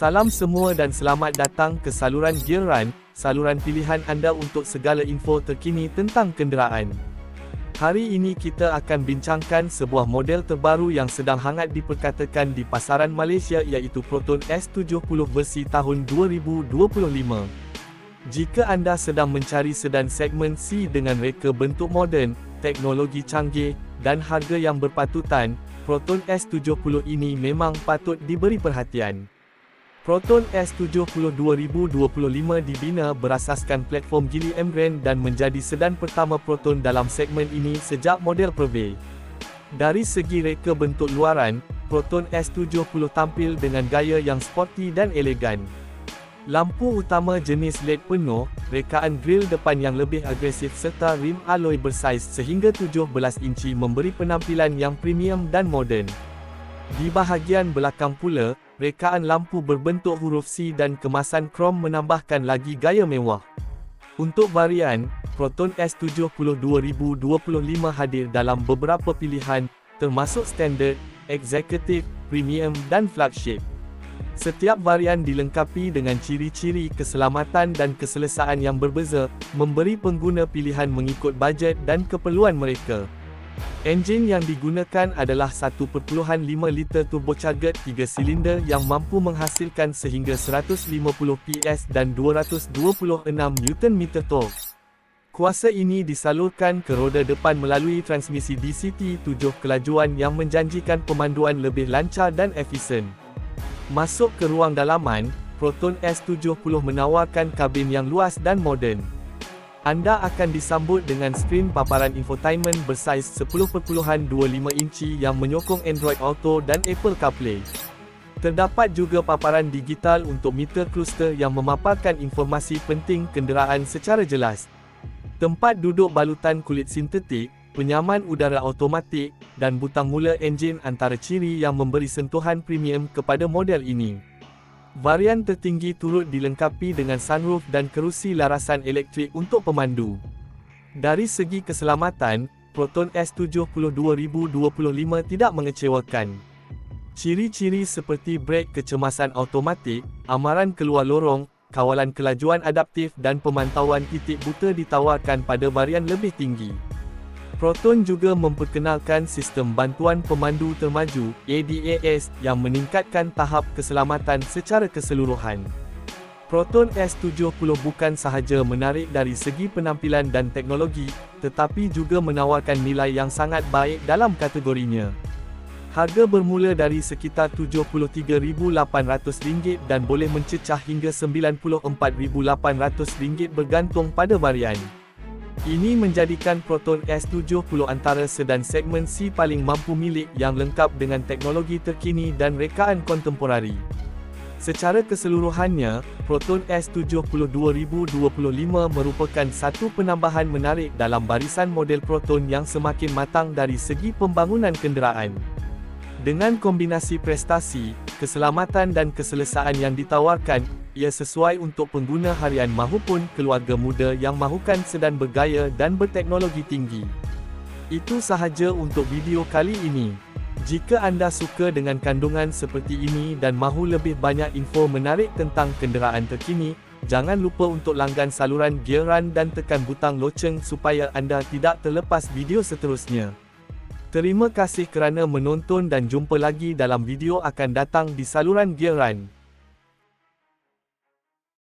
Salam semua dan selamat datang ke saluran Gear Run, saluran pilihan anda untuk segala info terkini tentang kenderaan. Hari ini kita akan bincangkan sebuah model terbaru yang sedang hangat diperkatakan di pasaran Malaysia iaitu Proton S70 versi tahun 2025. Jika anda sedang mencari sedan segmen C dengan reka bentuk moden, teknologi canggih, dan harga yang berpatutan, Proton S70 ini memang patut diberi perhatian. Proton S70 2025 dibina berasaskan platform Geely M-Grand dan menjadi sedan pertama Proton dalam segmen ini sejak model Preve. Dari segi reka bentuk luaran, Proton S70 tampil dengan gaya yang sporty dan elegan. Lampu utama jenis LED penuh, rekaan grill depan yang lebih agresif serta rim alloy bersaiz sehingga 17 inci memberi penampilan yang premium dan moden. Di bahagian belakang pula, rekaan lampu berbentuk huruf C dan kemasan krom menambahkan lagi gaya mewah. Untuk varian, Proton S70 2025 hadir dalam beberapa pilihan, termasuk standard, executive, premium dan flagship. Setiap varian dilengkapi dengan ciri-ciri keselamatan dan keselesaan yang berbeza, memberi pengguna pilihan mengikut bajet dan keperluan mereka. Enjin yang digunakan adalah 1.5 liter turbocharged 3 silinder yang mampu menghasilkan sehingga 150 PS dan 226 Nm torque. Kuasa ini disalurkan ke roda depan melalui transmisi DCT 7 kelajuan yang menjanjikan pemanduan lebih lancar dan efisien. Masuk ke ruang dalaman, Proton S70 menawarkan kabin yang luas dan moden. Anda akan disambut dengan skrin paparan infotainment bersaiz 10.25 inci yang menyokong Android Auto dan Apple CarPlay. Terdapat juga paparan digital untuk meter cluster yang memaparkan informasi penting kenderaan secara jelas. Tempat duduk balutan kulit sintetik, penyaman udara automatik, dan butang mula enjin antara ciri yang memberi sentuhan premium kepada model ini. Varian tertinggi turut dilengkapi dengan sunroof dan kerusi larasan elektrik untuk pemandu. Dari segi keselamatan, Proton S70 2025 tidak mengecewakan. Ciri-ciri seperti brek kecemasan automatik, amaran keluar lorong, kawalan kelajuan adaptif dan pemantauan titik buta ditawarkan pada varian lebih tinggi. Proton juga memperkenalkan sistem bantuan pemandu termaju ADAS yang meningkatkan tahap keselamatan secara keseluruhan. Proton S70 bukan sahaja menarik dari segi penampilan dan teknologi, tetapi juga menawarkan nilai yang sangat baik dalam kategorinya. Harga bermula dari sekitar RM73,800 dan boleh mencecah hingga RM94,800 bergantung pada varian. Ini menjadikan Proton S70 antara sedan segmen C paling mampu milik yang lengkap dengan teknologi terkini dan rekaan kontemporari. Secara keseluruhannya, Proton S70 2025 merupakan satu penambahan menarik dalam barisan model Proton yang semakin matang dari segi pembangunan kenderaan. Dengan kombinasi prestasi, keselamatan dan keselesaan yang ditawarkan, ia sesuai untuk pengguna harian mahupun keluarga muda yang mahukan sedan bergaya dan berteknologi tinggi. Itu sahaja untuk video kali ini. Jika anda suka dengan kandungan seperti ini dan mahu lebih banyak info menarik tentang kenderaan terkini, jangan lupa untuk langgan saluran Gear Run dan tekan butang loceng supaya anda tidak terlepas video seterusnya. Terima kasih kerana menonton dan jumpa lagi dalam video akan datang di saluran Gear Run.